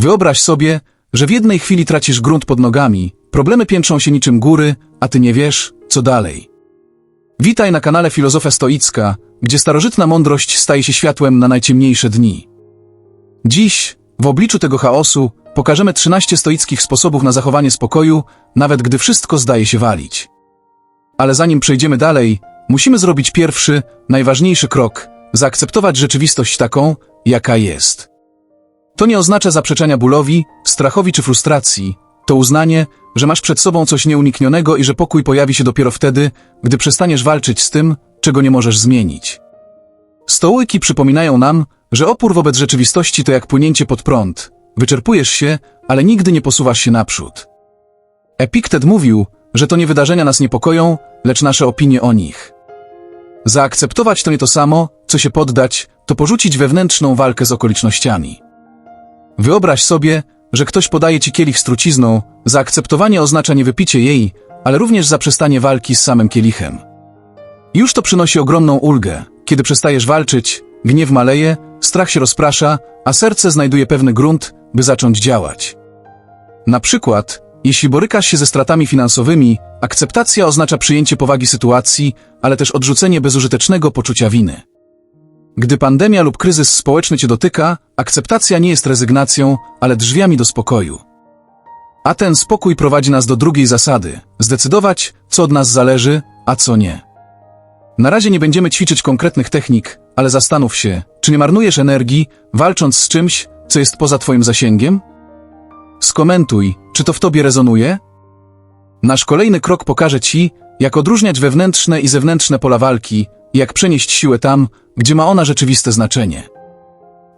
Wyobraź sobie, że w jednej chwili tracisz grunt pod nogami, problemy piętrzą się niczym góry, a ty nie wiesz, co dalej. Witaj na kanale Filozofia Stoicka, gdzie starożytna mądrość staje się światłem na najciemniejsze dni. Dziś, w obliczu tego chaosu, pokażemy 13 stoickich sposobów na zachowanie spokoju, nawet gdy wszystko zdaje się walić. Ale zanim przejdziemy dalej, musimy zrobić pierwszy, najważniejszy krok zaakceptować rzeczywistość taką, jaka jest. To nie oznacza zaprzeczenia bólowi, strachowi czy frustracji. To uznanie, że masz przed sobą coś nieuniknionego i że pokój pojawi się dopiero wtedy, gdy przestaniesz walczyć z tym, czego nie możesz zmienić. Stołyki przypominają nam, że opór wobec rzeczywistości to jak płynięcie pod prąd. Wyczerpujesz się, ale nigdy nie posuwasz się naprzód. Epiktet mówił, że to nie wydarzenia nas niepokoją, lecz nasze opinie o nich. Zaakceptować to nie to samo, co się poddać, to porzucić wewnętrzną walkę z okolicznościami. Wyobraź sobie, że ktoś podaje ci kielich z trucizną, zaakceptowanie oznacza nie wypicie jej, ale również zaprzestanie walki z samym kielichem. Już to przynosi ogromną ulgę. Kiedy przestajesz walczyć, gniew maleje, strach się rozprasza, a serce znajduje pewny grunt, by zacząć działać. Na przykład, jeśli borykasz się ze stratami finansowymi, akceptacja oznacza przyjęcie powagi sytuacji, ale też odrzucenie bezużytecznego poczucia winy. Gdy pandemia lub kryzys społeczny cię dotyka, akceptacja nie jest rezygnacją, ale drzwiami do spokoju. A ten spokój prowadzi nas do drugiej zasady zdecydować, co od nas zależy, a co nie. Na razie nie będziemy ćwiczyć konkretnych technik, ale zastanów się, czy nie marnujesz energii, walcząc z czymś, co jest poza Twoim zasięgiem? Skomentuj, czy to w Tobie rezonuje? Nasz kolejny krok pokaże Ci, jak odróżniać wewnętrzne i zewnętrzne pola walki jak przenieść siłę tam, gdzie ma ona rzeczywiste znaczenie.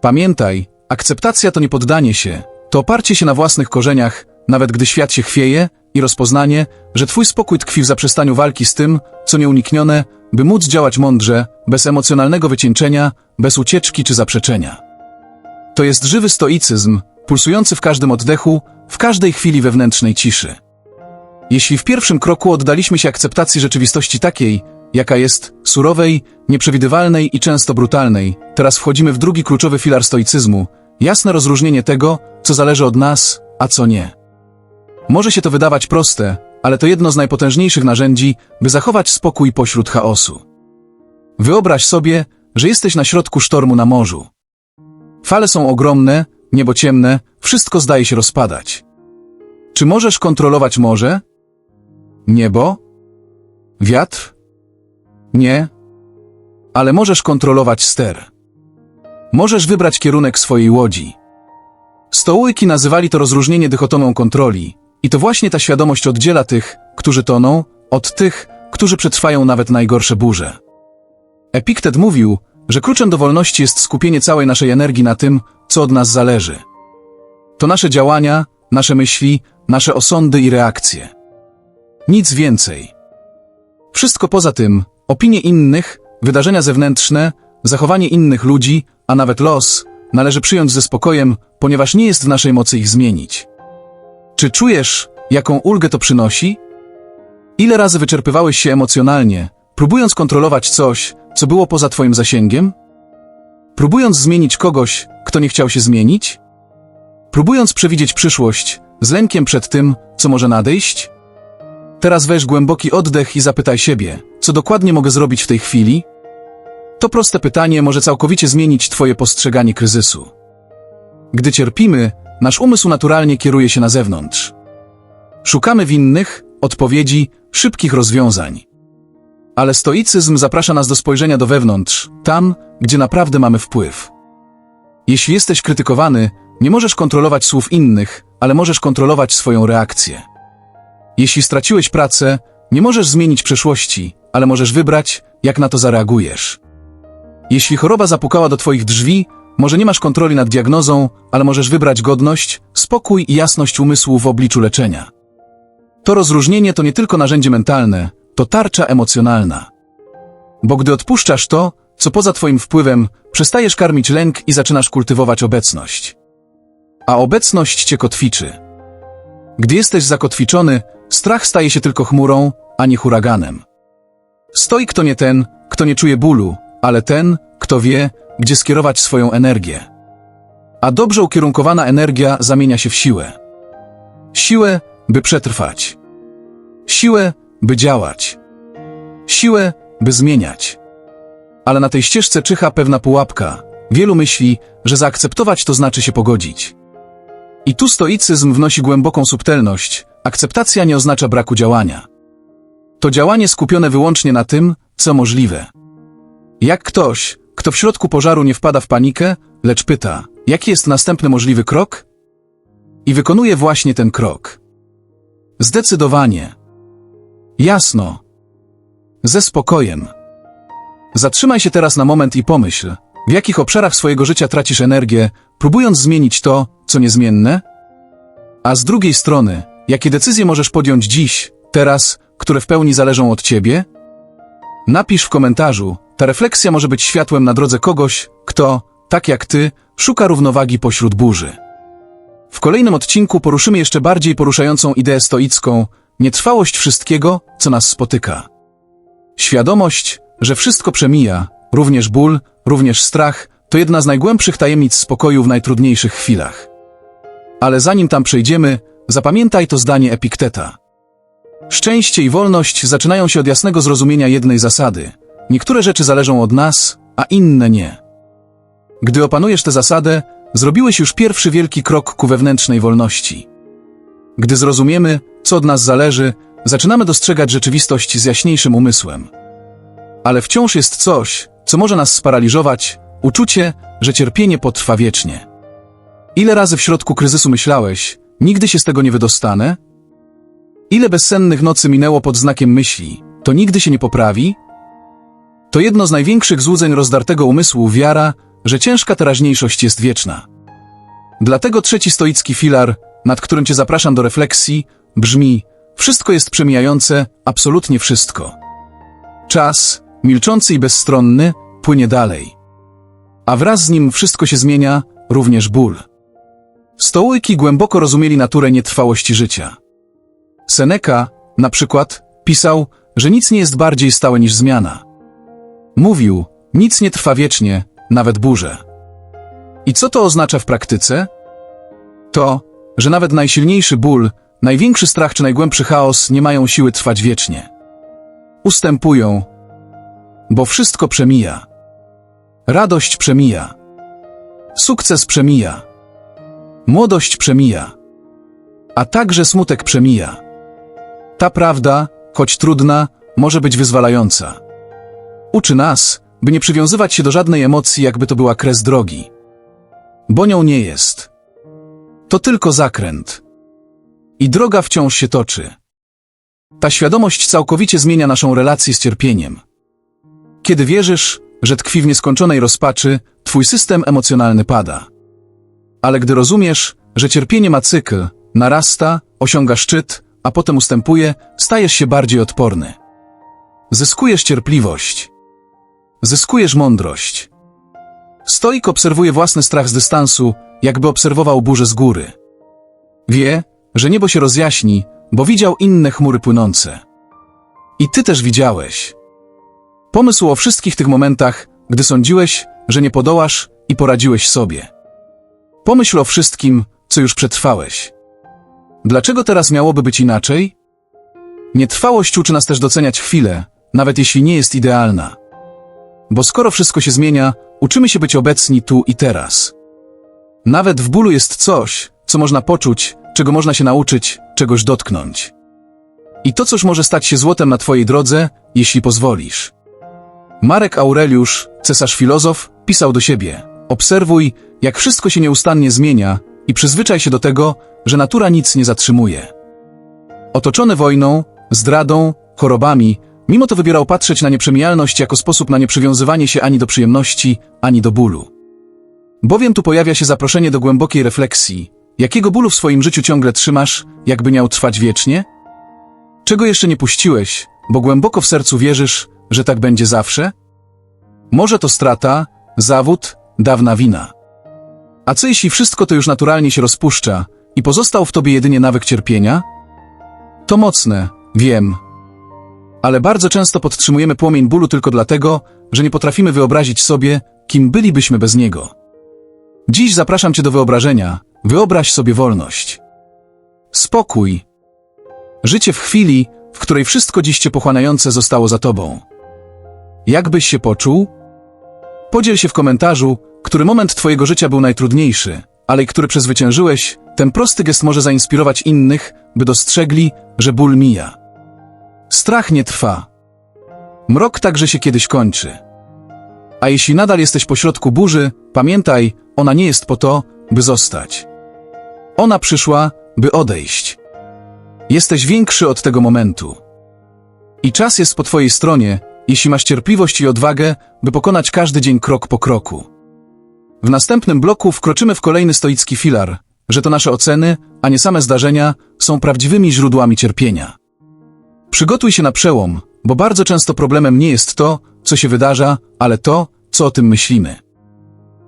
Pamiętaj, akceptacja to nie poddanie się, to oparcie się na własnych korzeniach, nawet gdy świat się chwieje i rozpoznanie, że Twój spokój tkwi w zaprzestaniu walki z tym, co nieuniknione, by móc działać mądrze, bez emocjonalnego wycieńczenia, bez ucieczki czy zaprzeczenia. To jest żywy stoicyzm, pulsujący w każdym oddechu, w każdej chwili wewnętrznej ciszy. Jeśli w pierwszym kroku oddaliśmy się akceptacji rzeczywistości takiej, jaka jest, surowej, nieprzewidywalnej i często brutalnej, teraz wchodzimy w drugi kluczowy filar stoicyzmu, jasne rozróżnienie tego, co zależy od nas, a co nie. Może się to wydawać proste, ale to jedno z najpotężniejszych narzędzi, by zachować spokój pośród chaosu. Wyobraź sobie, że jesteś na środku sztormu na morzu. Fale są ogromne, niebo ciemne, wszystko zdaje się rozpadać. Czy możesz kontrolować morze? Niebo? Wiatr? Nie. Ale możesz kontrolować ster. Możesz wybrać kierunek swojej łodzi. Stołyki nazywali to rozróżnienie dychotomą kontroli, i to właśnie ta świadomość oddziela tych, którzy toną, od tych, którzy przetrwają nawet najgorsze burze. Epiktet mówił, że kluczem do wolności jest skupienie całej naszej energii na tym, co od nas zależy. To nasze działania, nasze myśli, nasze osądy i reakcje. Nic więcej. Wszystko poza tym, opinie innych, wydarzenia zewnętrzne, zachowanie innych ludzi, a nawet los, należy przyjąć ze spokojem, ponieważ nie jest w naszej mocy ich zmienić. Czy czujesz, jaką ulgę to przynosi? Ile razy wyczerpywałeś się emocjonalnie, próbując kontrolować coś, co było poza Twoim zasięgiem? Próbując zmienić kogoś, kto nie chciał się zmienić? Próbując przewidzieć przyszłość, z lękiem przed tym, co może nadejść? Teraz weź głęboki oddech i zapytaj siebie, co dokładnie mogę zrobić w tej chwili? To proste pytanie może całkowicie zmienić Twoje postrzeganie kryzysu. Gdy cierpimy, nasz umysł naturalnie kieruje się na zewnątrz. Szukamy winnych, odpowiedzi, szybkich rozwiązań. Ale stoicyzm zaprasza nas do spojrzenia do wewnątrz, tam, gdzie naprawdę mamy wpływ. Jeśli jesteś krytykowany, nie możesz kontrolować słów innych, ale możesz kontrolować swoją reakcję. Jeśli straciłeś pracę, nie możesz zmienić przeszłości, ale możesz wybrać, jak na to zareagujesz. Jeśli choroba zapukała do Twoich drzwi, może nie masz kontroli nad diagnozą, ale możesz wybrać godność, spokój i jasność umysłu w obliczu leczenia. To rozróżnienie to nie tylko narzędzie mentalne, to tarcza emocjonalna. Bo gdy odpuszczasz to, co poza Twoim wpływem, przestajesz karmić lęk i zaczynasz kultywować obecność. A obecność Cię kotwiczy. Gdy jesteś zakotwiczony, strach staje się tylko chmurą, a nie huraganem. Stoik to nie ten, kto nie czuje bólu, ale ten, kto wie, gdzie skierować swoją energię. A dobrze ukierunkowana energia zamienia się w siłę. Siłę, by przetrwać. Siłę, by działać. Siłę, by zmieniać. Ale na tej ścieżce czyha pewna pułapka. Wielu myśli, że zaakceptować to znaczy się pogodzić. I tu stoicyzm wnosi głęboką subtelność. Akceptacja nie oznacza braku działania. To działanie skupione wyłącznie na tym, co możliwe. Jak ktoś, kto w środku pożaru nie wpada w panikę, lecz pyta, jaki jest następny możliwy krok? I wykonuje właśnie ten krok. Zdecydowanie. Jasno. Ze spokojem. Zatrzymaj się teraz na moment i pomyśl, w jakich obszarach swojego życia tracisz energię, próbując zmienić to, co niezmienne? A z drugiej strony, jakie decyzje możesz podjąć dziś, teraz, które w pełni zależą od ciebie? Napisz w komentarzu, ta refleksja może być światłem na drodze kogoś, kto, tak jak ty, szuka równowagi pośród burzy. W kolejnym odcinku poruszymy jeszcze bardziej poruszającą ideę stoicką, nietrwałość wszystkiego, co nas spotyka. Świadomość, że wszystko przemija, również ból, również strach, to jedna z najgłębszych tajemnic spokoju w najtrudniejszych chwilach. Ale zanim tam przejdziemy, zapamiętaj to zdanie Epikteta. Szczęście i wolność zaczynają się od jasnego zrozumienia jednej zasady. Niektóre rzeczy zależą od nas, a inne nie. Gdy opanujesz tę zasadę, zrobiłeś już pierwszy wielki krok ku wewnętrznej wolności. Gdy zrozumiemy, co od nas zależy, zaczynamy dostrzegać rzeczywistość z jaśniejszym umysłem. Ale wciąż jest coś, co może nas sparaliżować, uczucie, że cierpienie potrwa wiecznie. Ile razy w środku kryzysu myślałeś, nigdy się z tego nie wydostanę? Ile bezsennych nocy minęło pod znakiem myśli, to nigdy się nie poprawi? To jedno z największych złudzeń rozdartego umysłu wiara, że ciężka teraźniejszość jest wieczna. Dlatego trzeci stoicki filar, nad którym cię zapraszam do refleksji, brzmi: Wszystko jest przemijające, absolutnie wszystko. Czas, milczący i bezstronny, płynie dalej. A wraz z nim wszystko się zmienia, również ból. Stołyki głęboko rozumieli naturę nietrwałości życia. Seneca, na przykład, pisał, że nic nie jest bardziej stałe niż zmiana. Mówił, nic nie trwa wiecznie, nawet burze. I co to oznacza w praktyce? To, że nawet najsilniejszy ból, największy strach czy najgłębszy chaos nie mają siły trwać wiecznie. Ustępują, bo wszystko przemija. Radość przemija. Sukces przemija. Młodość przemija. A także smutek przemija. Ta prawda, choć trudna, może być wyzwalająca. Uczy nas, by nie przywiązywać się do żadnej emocji, jakby to była kres drogi. Bo nią nie jest. To tylko zakręt. I droga wciąż się toczy. Ta świadomość całkowicie zmienia naszą relację z cierpieniem. Kiedy wierzysz, że tkwi w nieskończonej rozpaczy, twój system emocjonalny pada. Ale gdy rozumiesz, że cierpienie ma cykl, narasta, osiąga szczyt, a potem ustępuje, stajesz się bardziej odporny. Zyskujesz cierpliwość. Zyskujesz mądrość. Stoik obserwuje własny strach z dystansu, jakby obserwował burzę z góry. Wie, że niebo się rozjaśni, bo widział inne chmury płynące. I ty też widziałeś. Pomysł o wszystkich tych momentach, gdy sądziłeś, że nie podołasz i poradziłeś sobie. Pomyśl o wszystkim, co już przetrwałeś. Dlaczego teraz miałoby być inaczej? Nietrwałość uczy nas też doceniać chwilę, nawet jeśli nie jest idealna. Bo skoro wszystko się zmienia, uczymy się być obecni tu i teraz. Nawet w bólu jest coś, co można poczuć, czego można się nauczyć, czegoś dotknąć. I to coś może stać się złotem na twojej drodze, jeśli pozwolisz. Marek Aureliusz, cesarz filozof, pisał do siebie: Obserwuj, jak wszystko się nieustannie zmienia i przyzwyczaj się do tego, że natura nic nie zatrzymuje. Otoczony wojną, zdradą, chorobami, mimo to wybierał patrzeć na nieprzemijalność jako sposób na nieprzywiązywanie się ani do przyjemności, ani do bólu. Bowiem tu pojawia się zaproszenie do głębokiej refleksji. Jakiego bólu w swoim życiu ciągle trzymasz, jakby miał trwać wiecznie? Czego jeszcze nie puściłeś, bo głęboko w sercu wierzysz, że tak będzie zawsze? Może to strata, zawód, dawna wina. A co jeśli wszystko to już naturalnie się rozpuszcza i pozostał w tobie jedynie nawyk cierpienia? To mocne, wiem. Ale bardzo często podtrzymujemy płomień bólu tylko dlatego, że nie potrafimy wyobrazić sobie, kim bylibyśmy bez niego. Dziś zapraszam Cię do wyobrażenia. Wyobraź sobie wolność. Spokój. Życie w chwili, w której wszystko dziś Cię pochłaniające zostało za Tobą. Jak byś się poczuł? Podziel się w komentarzu, który moment Twojego życia był najtrudniejszy, ale i który przezwyciężyłeś. Ten prosty gest może zainspirować innych, by dostrzegli, że ból mija. Strach nie trwa. Mrok także się kiedyś kończy. A jeśli nadal jesteś pośrodku burzy, pamiętaj, ona nie jest po to, by zostać. Ona przyszła, by odejść. Jesteś większy od tego momentu. I czas jest po twojej stronie, jeśli masz cierpliwość i odwagę, by pokonać każdy dzień krok po kroku. W następnym bloku wkroczymy w kolejny stoicki filar, że to nasze oceny, a nie same zdarzenia, są prawdziwymi źródłami cierpienia. Przygotuj się na przełom, bo bardzo często problemem nie jest to, co się wydarza, ale to, co o tym myślimy.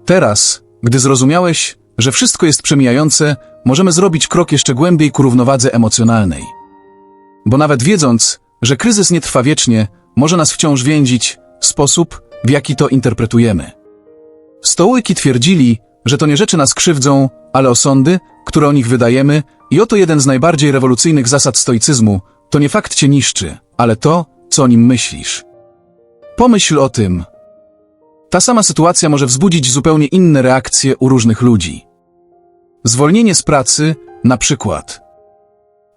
Teraz, gdy zrozumiałeś, że wszystko jest przemijające, możemy zrobić krok jeszcze głębiej ku równowadze emocjonalnej. Bo nawet wiedząc, że kryzys nie trwa wiecznie, może nas wciąż więzić sposób, w jaki to interpretujemy. Stołyki twierdzili, że to nie rzeczy nas krzywdzą, ale osądy, które o nich wydajemy i oto jeden z najbardziej rewolucyjnych zasad stoicyzmu, to nie fakt cię niszczy, ale to, co o nim myślisz. Pomyśl o tym. Ta sama sytuacja może wzbudzić zupełnie inne reakcje u różnych ludzi. Zwolnienie z pracy, na przykład.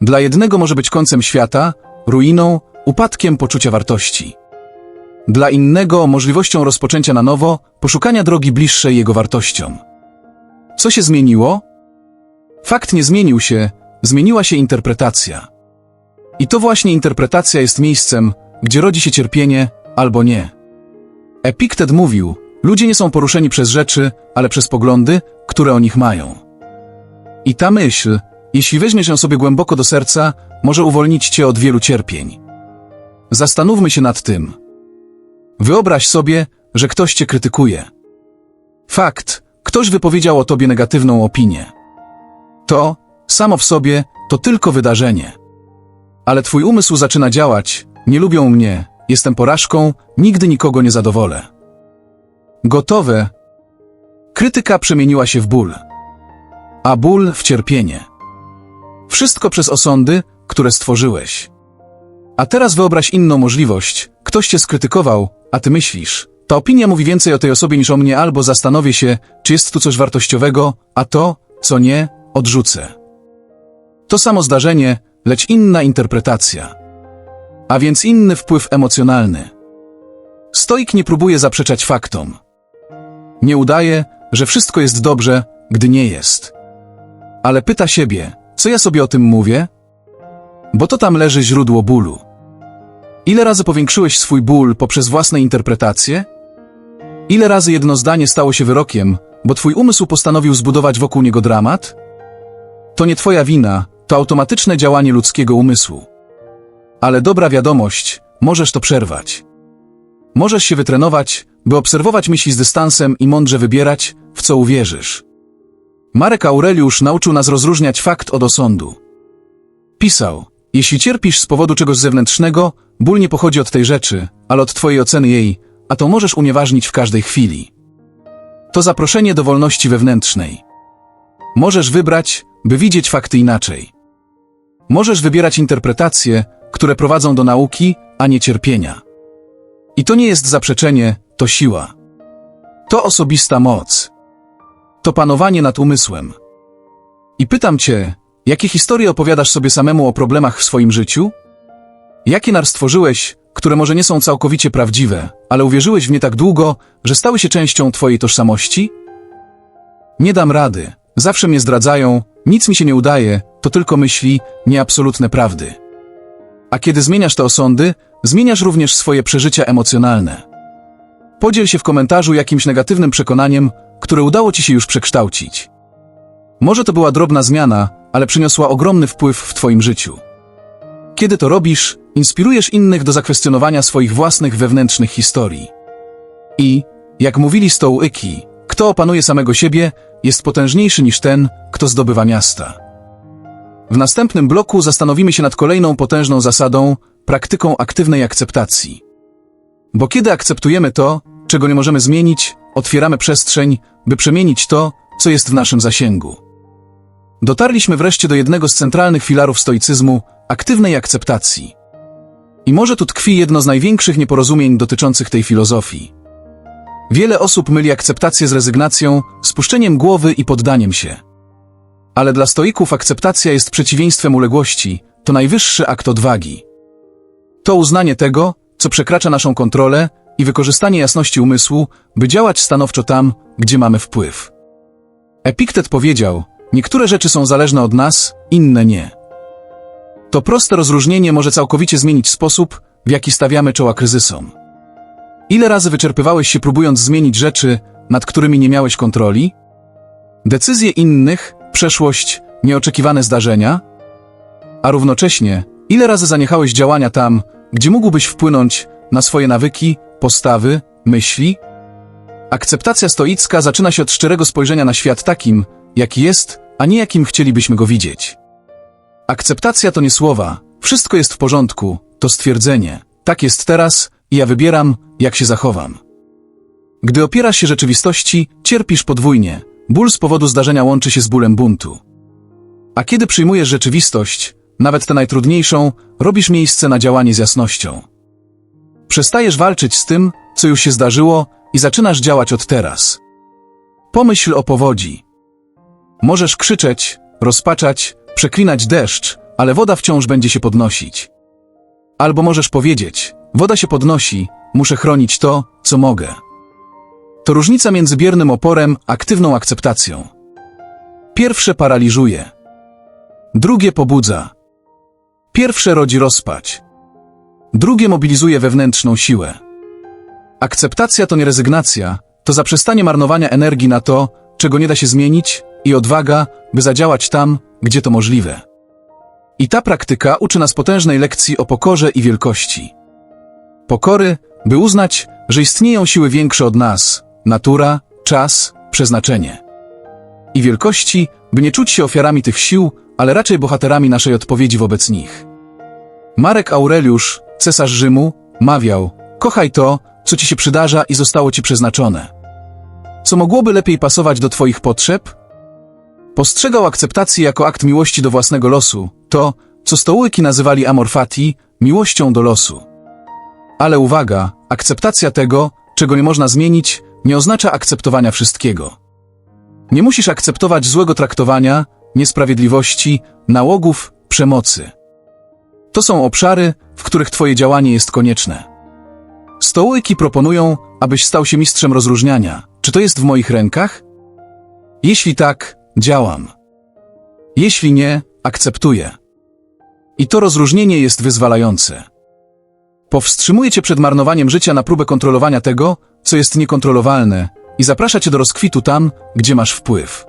Dla jednego może być końcem świata, ruiną, upadkiem poczucia wartości. Dla innego możliwością rozpoczęcia na nowo, poszukania drogi bliższej jego wartościom. Co się zmieniło? Fakt nie zmienił się, zmieniła się interpretacja. I to właśnie interpretacja jest miejscem, gdzie rodzi się cierpienie, albo nie. Epiktet mówił, ludzie nie są poruszeni przez rzeczy, ale przez poglądy, które o nich mają. I ta myśl, jeśli weźmiesz ją sobie głęboko do serca, może uwolnić cię od wielu cierpień. Zastanówmy się nad tym. Wyobraź sobie, że ktoś cię krytykuje. Fakt, ktoś wypowiedział o tobie negatywną opinię. To, samo w sobie, to tylko wydarzenie. Ale twój umysł zaczyna działać, nie lubią mnie, jestem porażką, nigdy nikogo nie zadowolę. Gotowe. Krytyka przemieniła się w ból. A ból w cierpienie. Wszystko przez osądy, które stworzyłeś. A teraz wyobraź inną możliwość. Ktoś cię skrytykował, a ty myślisz. Ta opinia mówi więcej o tej osobie niż o mnie, albo zastanowię się, czy jest tu coś wartościowego, a to, co nie, odrzucę. To samo zdarzenie, lecz inna interpretacja. A więc inny wpływ emocjonalny. Stoik nie próbuje zaprzeczać faktom. Nie udaje, że wszystko jest dobrze, gdy nie jest. Ale pyta siebie, co ja sobie o tym mówię? Bo to tam leży źródło bólu. Ile razy powiększyłeś swój ból poprzez własne interpretacje? Ile razy jedno zdanie stało się wyrokiem, bo twój umysł postanowił zbudować wokół niego dramat? To nie twoja wina, to automatyczne działanie ludzkiego umysłu. Ale dobra wiadomość, możesz to przerwać. Możesz się wytrenować, by obserwować myśli z dystansem i mądrze wybierać, w co uwierzysz. Marek Aureliusz nauczył nas rozróżniać fakt od osądu. Pisał, jeśli cierpisz z powodu czegoś zewnętrznego, ból nie pochodzi od tej rzeczy, ale od twojej oceny jej, a to możesz unieważnić w każdej chwili. To zaproszenie do wolności wewnętrznej. Możesz wybrać, by widzieć fakty inaczej. Możesz wybierać interpretacje, które prowadzą do nauki, a nie cierpienia. I to nie jest zaprzeczenie, to siła. To osobista moc. To panowanie nad umysłem. I pytam cię, jakie historie opowiadasz sobie samemu o problemach w swoim życiu? Jakie nar stworzyłeś, które może nie są całkowicie prawdziwe, ale uwierzyłeś w nie tak długo, że stały się częścią twojej tożsamości? Nie dam rady, zawsze mnie zdradzają, nic mi się nie udaje, to tylko myśli, nie absolutne prawdy. A kiedy zmieniasz te osądy, zmieniasz również swoje przeżycia emocjonalne. Podziel się w komentarzu jakimś negatywnym przekonaniem, które udało ci się już przekształcić. Może to była drobna zmiana, ale przyniosła ogromny wpływ w twoim życiu. Kiedy to robisz, inspirujesz innych do zakwestionowania swoich własnych wewnętrznych historii. I, jak mówili stołyki, kto opanuje samego siebie, jest potężniejszy niż ten, kto zdobywa miasta. W następnym bloku zastanowimy się nad kolejną potężną zasadą, praktyką aktywnej akceptacji. Bo kiedy akceptujemy to, czego nie możemy zmienić, otwieramy przestrzeń, by przemienić to, co jest w naszym zasięgu. Dotarliśmy wreszcie do jednego z centralnych filarów stoicyzmu aktywnej akceptacji. I może tu tkwi jedno z największych nieporozumień dotyczących tej filozofii. Wiele osób myli akceptację z rezygnacją, spuszczeniem głowy i poddaniem się. Ale dla stoików akceptacja jest przeciwieństwem uległości, to najwyższy akt odwagi. To uznanie tego, co przekracza naszą kontrolę i wykorzystanie jasności umysłu, by działać stanowczo tam, gdzie mamy wpływ. Epiktet powiedział, niektóre rzeczy są zależne od nas, inne nie. To proste rozróżnienie może całkowicie zmienić sposób, w jaki stawiamy czoła kryzysom. Ile razy wyczerpywałeś się próbując zmienić rzeczy, nad którymi nie miałeś kontroli? Decyzje innych, przeszłość, nieoczekiwane zdarzenia? A równocześnie, ile razy zaniechałeś działania tam, gdzie mógłbyś wpłynąć na swoje nawyki, postawy, myśli? Akceptacja stoicka zaczyna się od szczerego spojrzenia na świat takim, jaki jest, a nie jakim chcielibyśmy go widzieć. Akceptacja to nie słowa, wszystko jest w porządku, to stwierdzenie. Tak jest teraz i ja wybieram, jak się zachowam. Gdy opierasz się rzeczywistości, cierpisz podwójnie. Ból z powodu zdarzenia łączy się z bólem buntu. A kiedy przyjmujesz rzeczywistość, nawet tę najtrudniejszą, robisz miejsce na działanie z jasnością. Przestajesz walczyć z tym, co już się zdarzyło i zaczynasz działać od teraz. Pomyśl o powodzi. Możesz krzyczeć, rozpaczać, przeklinać deszcz, ale woda wciąż będzie się podnosić. Albo możesz powiedzieć, woda się podnosi, muszę chronić to, co mogę. To różnica między biernym oporem aktywną akceptacją. Pierwsze paraliżuje. Drugie pobudza. Pierwsze rodzi rozpać. Drugie mobilizuje wewnętrzną siłę. Akceptacja to nie rezygnacja, to zaprzestanie marnowania energii na to, czego nie da się zmienić i odwaga, by zadziałać tam, gdzie to możliwe. I ta praktyka uczy nas potężnej lekcji o pokorze i wielkości. Pokory, by uznać, że istnieją siły większe od nas, natura, czas, przeznaczenie. I wielkości, by nie czuć się ofiarami tych sił, ale raczej bohaterami naszej odpowiedzi wobec nich. Marek Aureliusz, cesarz Rzymu, mawiał: Kochaj to, co ci się przydarza i zostało ci przeznaczone. Co mogłoby lepiej pasować do twoich potrzeb? Postrzegał akceptację jako akt miłości do własnego losu, to, co stołyki nazywali amor fati, miłością do losu. Ale uwaga, akceptacja tego, czego nie można zmienić, nie oznacza akceptowania wszystkiego. Nie musisz akceptować złego traktowania, niesprawiedliwości, nałogów, przemocy. To są obszary, w których Twoje działanie jest konieczne. Stołyki proponują, abyś stał się mistrzem rozróżniania. Czy to jest w moich rękach? Jeśli tak, działam. Jeśli nie, akceptuję. I to rozróżnienie jest wyzwalające. Powstrzymuje cię przed marnowaniem życia na próbę kontrolowania tego, co jest niekontrolowalne i zaprasza cię do rozkwitu tam, gdzie masz wpływ.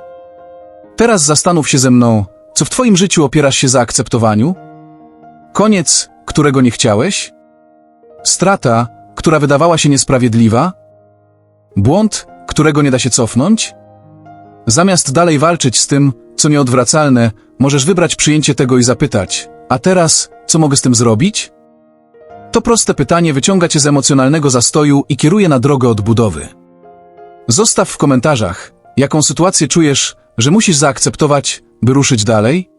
Teraz zastanów się ze mną, co w twoim życiu opierasz się zaakceptowaniu? Koniec, którego nie chciałeś? Strata, która wydawała się niesprawiedliwa? Błąd, którego nie da się cofnąć? Zamiast dalej walczyć z tym, co nieodwracalne, możesz wybrać przyjęcie tego i zapytać, a teraz, co mogę z tym zrobić? To proste pytanie wyciąga cię z emocjonalnego zastoju i kieruje na drogę odbudowy. Zostaw w komentarzach, jaką sytuację czujesz, że musisz zaakceptować, by ruszyć dalej?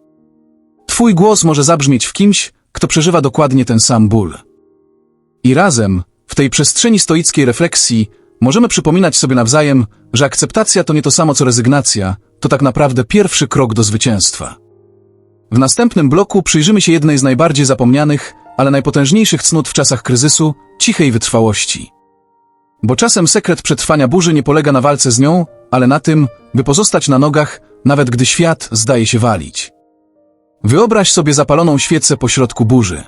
Twój głos może zabrzmieć w kimś, kto przeżywa dokładnie ten sam ból. I razem, w tej przestrzeni stoickiej refleksji, możemy przypominać sobie nawzajem, że akceptacja to nie to samo co rezygnacja, to tak naprawdę pierwszy krok do zwycięstwa. W następnym bloku przyjrzymy się jednej z najbardziej zapomnianych, ale najpotężniejszych cnót w czasach kryzysu cichej wytrwałości. Bo czasem sekret przetrwania burzy nie polega na walce z nią, ale na tym, by pozostać na nogach, nawet gdy świat zdaje się walić. Wyobraź sobie zapaloną świecę pośrodku burzy.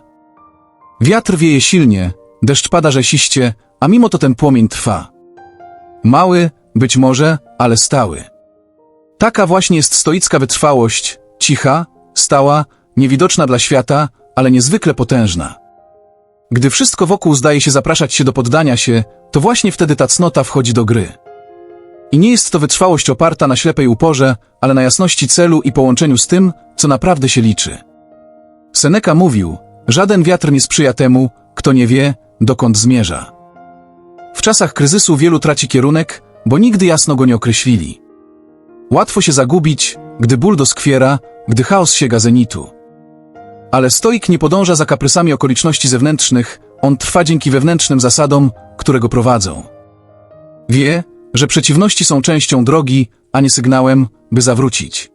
Wiatr wieje silnie, deszcz pada rzesiście, a mimo to ten płomień trwa. Mały, być może, ale stały. Taka właśnie jest stoicka wytrwałość, cicha, stała, niewidoczna dla świata, ale niezwykle potężna. Gdy wszystko wokół zdaje się zapraszać się do poddania się, to właśnie wtedy ta cnota wchodzi do gry. I nie jest to wytrwałość oparta na ślepej uporze, ale na jasności celu i połączeniu z tym, co naprawdę się liczy. Seneca mówił, żaden wiatr nie sprzyja temu, kto nie wie, dokąd zmierza. W czasach kryzysu wielu traci kierunek, bo nigdy jasno go nie określili. Łatwo się zagubić, gdy ból doskwiera, gdy chaos sięga zenitu. Ale stoik nie podąża za kaprysami okoliczności zewnętrznych, on trwa dzięki wewnętrznym zasadom, które go prowadzą. Wie, że przeciwności są częścią drogi, a nie sygnałem, by zawrócić.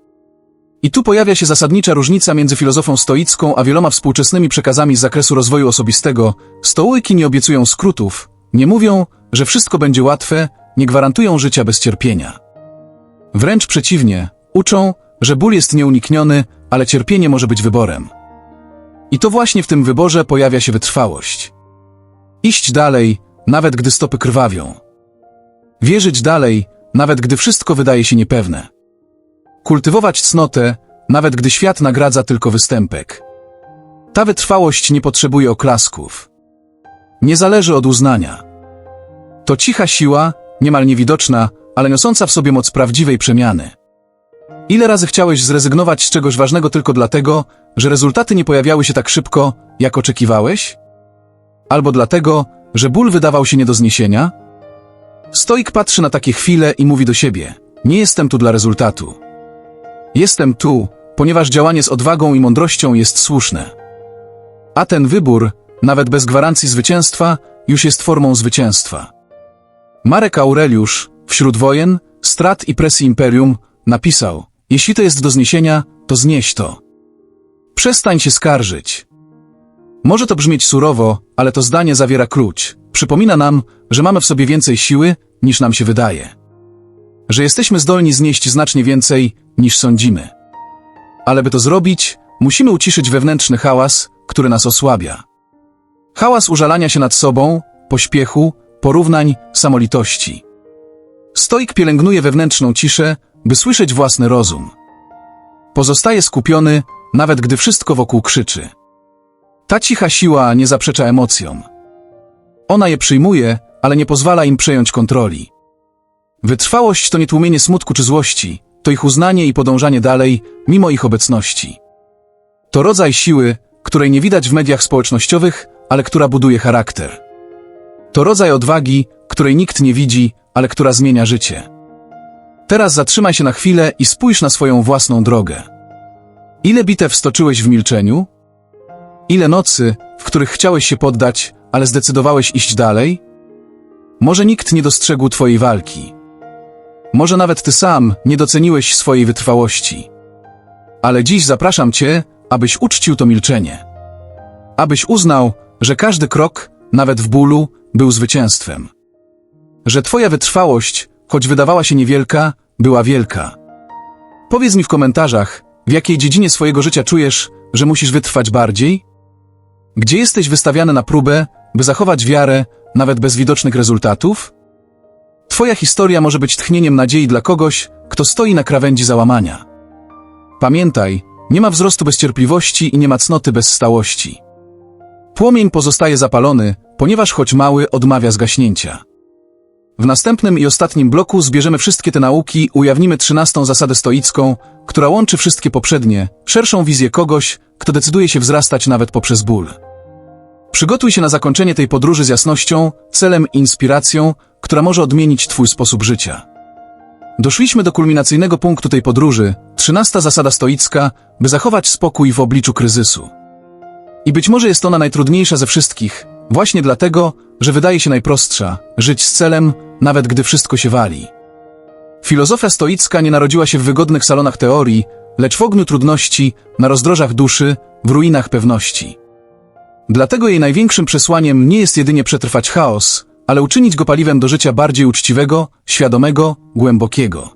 I tu pojawia się zasadnicza różnica między filozofą stoicką a wieloma współczesnymi przekazami z zakresu rozwoju osobistego. Stołyki nie obiecują skrótów, nie mówią, że wszystko będzie łatwe, nie gwarantują życia bez cierpienia. Wręcz przeciwnie, uczą, że ból jest nieunikniony, ale cierpienie może być wyborem. I to właśnie w tym wyborze pojawia się wytrwałość. Iść dalej, nawet gdy stopy krwawią. Wierzyć dalej, nawet gdy wszystko wydaje się niepewne. Kultywować cnotę, nawet gdy świat nagradza tylko występek. Ta wytrwałość nie potrzebuje oklasków. Nie zależy od uznania. To cicha siła, niemal niewidoczna, ale niosąca w sobie moc prawdziwej przemiany. Ile razy chciałeś zrezygnować z czegoś ważnego tylko dlatego, że rezultaty nie pojawiały się tak szybko, jak oczekiwałeś? Albo dlatego, że ból wydawał się nie do zniesienia? Stoik patrzy na takie chwile i mówi do siebie: Nie jestem tu dla rezultatu. Jestem tu, ponieważ działanie z odwagą i mądrością jest słuszne. A ten wybór, nawet bez gwarancji zwycięstwa, już jest formą zwycięstwa. Marek Aureliusz, wśród wojen, strat i presji imperium, napisał: Jeśli to jest do zniesienia, to znieś to. Przestań się skarżyć. Może to brzmieć surowo, ale to zdanie zawiera klucz. Przypomina nam, że mamy w sobie więcej siły, niż nam się wydaje. Że jesteśmy zdolni znieść znacznie więcej, niż sądzimy. Ale by to zrobić, musimy uciszyć wewnętrzny hałas, który nas osłabia. Hałas użalania się nad sobą, pośpiechu, porównań, samolitości. Stoik pielęgnuje wewnętrzną ciszę, by słyszeć własny rozum. Pozostaje skupiony, nawet gdy wszystko wokół krzyczy. Ta cicha siła nie zaprzecza emocjom. Ona je przyjmuje, ale nie pozwala im przejąć kontroli. Wytrwałość to nie tłumienie smutku czy złości, to ich uznanie i podążanie dalej, mimo ich obecności. To rodzaj siły, której nie widać w mediach społecznościowych, ale która buduje charakter. To rodzaj odwagi, której nikt nie widzi, ale która zmienia życie. Teraz zatrzymaj się na chwilę i spójrz na swoją własną drogę. Ile bitew stoczyłeś w milczeniu? Ile nocy, w których chciałeś się poddać, ale zdecydowałeś iść dalej? Może nikt nie dostrzegł twojej walki. Może nawet ty sam nie doceniłeś swojej wytrwałości. Ale dziś zapraszam cię, abyś uczcił to milczenie. Abyś uznał, że każdy krok, nawet w bólu, był zwycięstwem. Że twoja wytrwałość, choć wydawała się niewielka, była wielka. Powiedz mi w komentarzach, w jakiej dziedzinie swojego życia czujesz, że musisz wytrwać bardziej? Gdzie jesteś wystawiany na próbę, by zachować wiarę, nawet bez widocznych rezultatów? Twoja historia może być tchnieniem nadziei dla kogoś, kto stoi na krawędzi załamania. Pamiętaj, nie ma wzrostu bez cierpliwości i nie ma cnoty bez stałości. Płomień pozostaje zapalony, ponieważ choć mały odmawia zgaśnięcia. W następnym i ostatnim bloku zbierzemy wszystkie te nauki, ujawnimy trzynastą zasadę stoicką, która łączy wszystkie poprzednie, szerszą wizję kogoś, kto decyduje się wzrastać nawet poprzez ból. Przygotuj się na zakończenie tej podróży z jasnością, celem i inspiracją, która może odmienić Twój sposób życia. Doszliśmy do kulminacyjnego punktu tej podróży, trzynasta zasada stoicka, by zachować spokój w obliczu kryzysu. I być może jest ona najtrudniejsza ze wszystkich, właśnie dlatego, że wydaje się najprostsza, żyć z celem, nawet gdy wszystko się wali. Filozofia stoicka nie narodziła się w wygodnych salonach teorii, lecz w ogniu trudności, na rozdrożach duszy, w ruinach pewności. Dlatego jej największym przesłaniem nie jest jedynie przetrwać chaos, ale uczynić go paliwem do życia bardziej uczciwego, świadomego, głębokiego.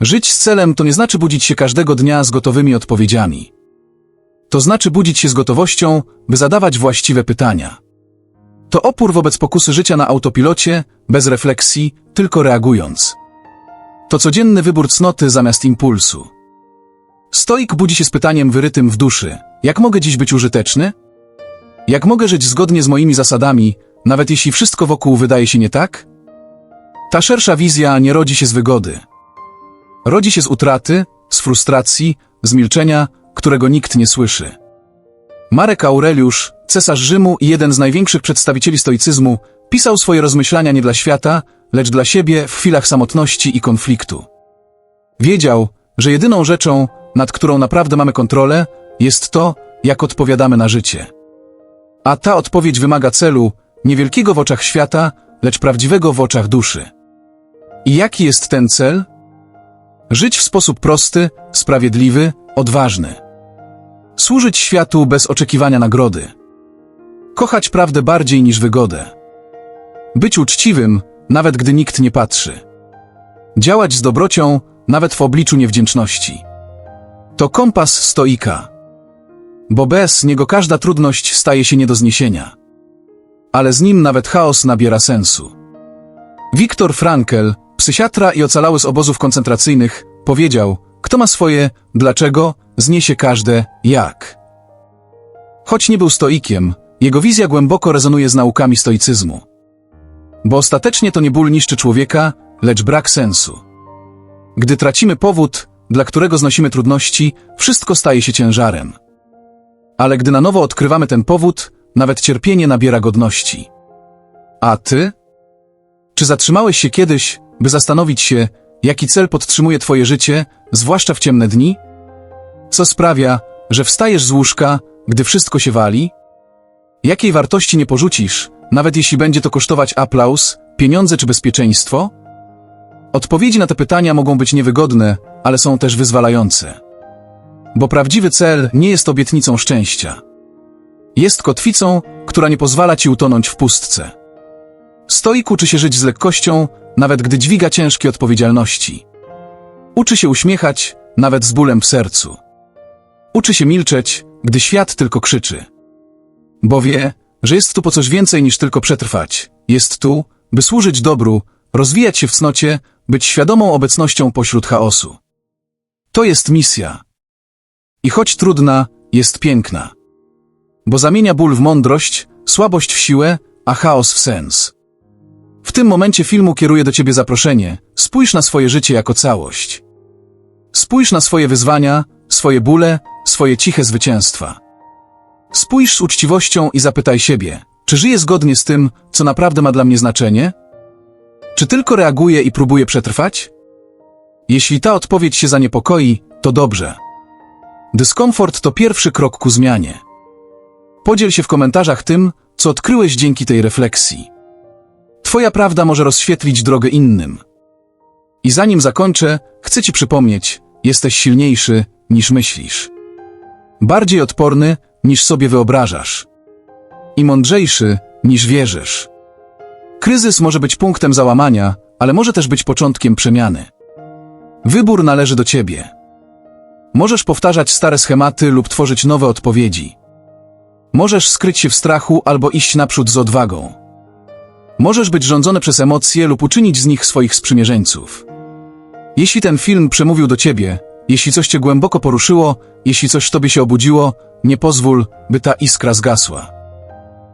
Żyć z celem to nie znaczy budzić się każdego dnia z gotowymi odpowiedziami. To znaczy budzić się z gotowością, by zadawać właściwe pytania. To opór wobec pokusy życia na autopilocie, bez refleksji, tylko reagując. To codzienny wybór cnoty zamiast impulsu. Stoik budzi się z pytaniem wyrytym w duszy: jak mogę dziś być użyteczny? Jak mogę żyć zgodnie z moimi zasadami, nawet jeśli wszystko wokół wydaje się nie tak? Ta szersza wizja nie rodzi się z wygody. Rodzi się z utraty, z frustracji, z milczenia, którego nikt nie słyszy. Marek Aureliusz, cesarz Rzymu i jeden z największych przedstawicieli stoicyzmu, pisał swoje rozmyślania nie dla świata, lecz dla siebie w chwilach samotności i konfliktu. Wiedział, że jedyną rzeczą, nad którą naprawdę mamy kontrolę, jest to, jak odpowiadamy na życie. A ta odpowiedź wymaga celu, niewielkiego w oczach świata, lecz prawdziwego w oczach duszy. I jaki jest ten cel? Żyć w sposób prosty, sprawiedliwy, odważny. Służyć światu bez oczekiwania nagrody. Kochać prawdę bardziej niż wygodę. Być uczciwym, nawet gdy nikt nie patrzy. Działać z dobrocią, nawet w obliczu niewdzięczności. To kompas stoika. Bo bez niego każda trudność staje się nie do zniesienia. Ale z nim nawet chaos nabiera sensu. Viktor Frankl, psychiatra i ocalały z obozów koncentracyjnych, powiedział, kto ma swoje dlaczego, zniesie każde jak. Choć nie był stoikiem, jego wizja głęboko rezonuje z naukami stoicyzmu. Bo ostatecznie to nie ból niszczy człowieka, lecz brak sensu. Gdy tracimy powód, dla którego znosimy trudności, wszystko staje się ciężarem. Ale gdy na nowo odkrywamy ten powód, nawet cierpienie nabiera godności. A ty? Czy zatrzymałeś się kiedyś, by zastanowić się, jaki cel podtrzymuje twoje życie, zwłaszcza w ciemne dni? Co sprawia, że wstajesz z łóżka, gdy wszystko się wali? Jakiej wartości nie porzucisz, nawet jeśli będzie to kosztować aplauz, pieniądze czy bezpieczeństwo? Odpowiedzi na te pytania mogą być niewygodne, ale są też wyzwalające. Bo prawdziwy cel nie jest obietnicą szczęścia. Jest kotwicą, która nie pozwala ci utonąć w pustce. Stoik uczy się żyć z lekkością, nawet gdy dźwiga ciężkie odpowiedzialności. Uczy się uśmiechać, nawet z bólem w sercu. Uczy się milczeć, gdy świat tylko krzyczy. Bo wie, że jest tu po coś więcej niż tylko przetrwać. Jest tu, by służyć dobru, rozwijać się w cnocie, być świadomą obecnością pośród chaosu. To jest misja. I choć trudna, jest piękna. Bo zamienia ból w mądrość, słabość w siłę, a chaos w sens. W tym momencie filmu kieruję do ciebie zaproszenie. Spójrz na swoje życie jako całość. Spójrz na swoje wyzwania, swoje bóle, swoje ciche zwycięstwa. Spójrz z uczciwością i zapytaj siebie, czy żyję zgodnie z tym, co naprawdę ma dla mnie znaczenie? Czy tylko reaguję i próbuję przetrwać? Jeśli ta odpowiedź się zaniepokoi, to dobrze. Dyskomfort to pierwszy krok ku zmianie. Podziel się w komentarzach tym, co odkryłeś dzięki tej refleksji. Twoja prawda może rozświetlić drogę innym. I zanim zakończę, chcę Ci przypomnieć, jesteś silniejszy niż myślisz. Bardziej odporny niż sobie wyobrażasz. I mądrzejszy niż wierzysz. Kryzys może być punktem załamania, ale może też być początkiem przemiany. Wybór należy do Ciebie. Możesz powtarzać stare schematy lub tworzyć nowe odpowiedzi. Możesz skryć się w strachu albo iść naprzód z odwagą. Możesz być rządzony przez emocje lub uczynić z nich swoich sprzymierzeńców. Jeśli ten film przemówił do ciebie, jeśli coś cię głęboko poruszyło, jeśli coś w tobie się obudziło, nie pozwól, by ta iskra zgasła.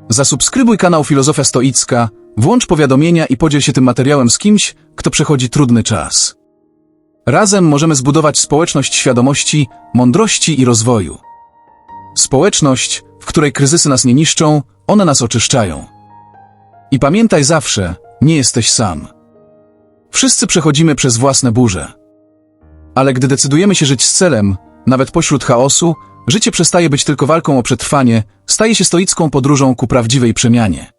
Zasubskrybuj kanał Filozofia Stoicka, włącz powiadomienia i podziel się tym materiałem z kimś, kto przechodzi trudny czas. Razem możemy zbudować społeczność świadomości, mądrości i rozwoju. Społeczność, w której kryzysy nas nie niszczą, one nas oczyszczają. I pamiętaj zawsze, nie jesteś sam. Wszyscy przechodzimy przez własne burze. Ale gdy decydujemy się żyć z celem, nawet pośród chaosu, życie przestaje być tylko walką o przetrwanie, staje się stoicką podróżą ku prawdziwej przemianie.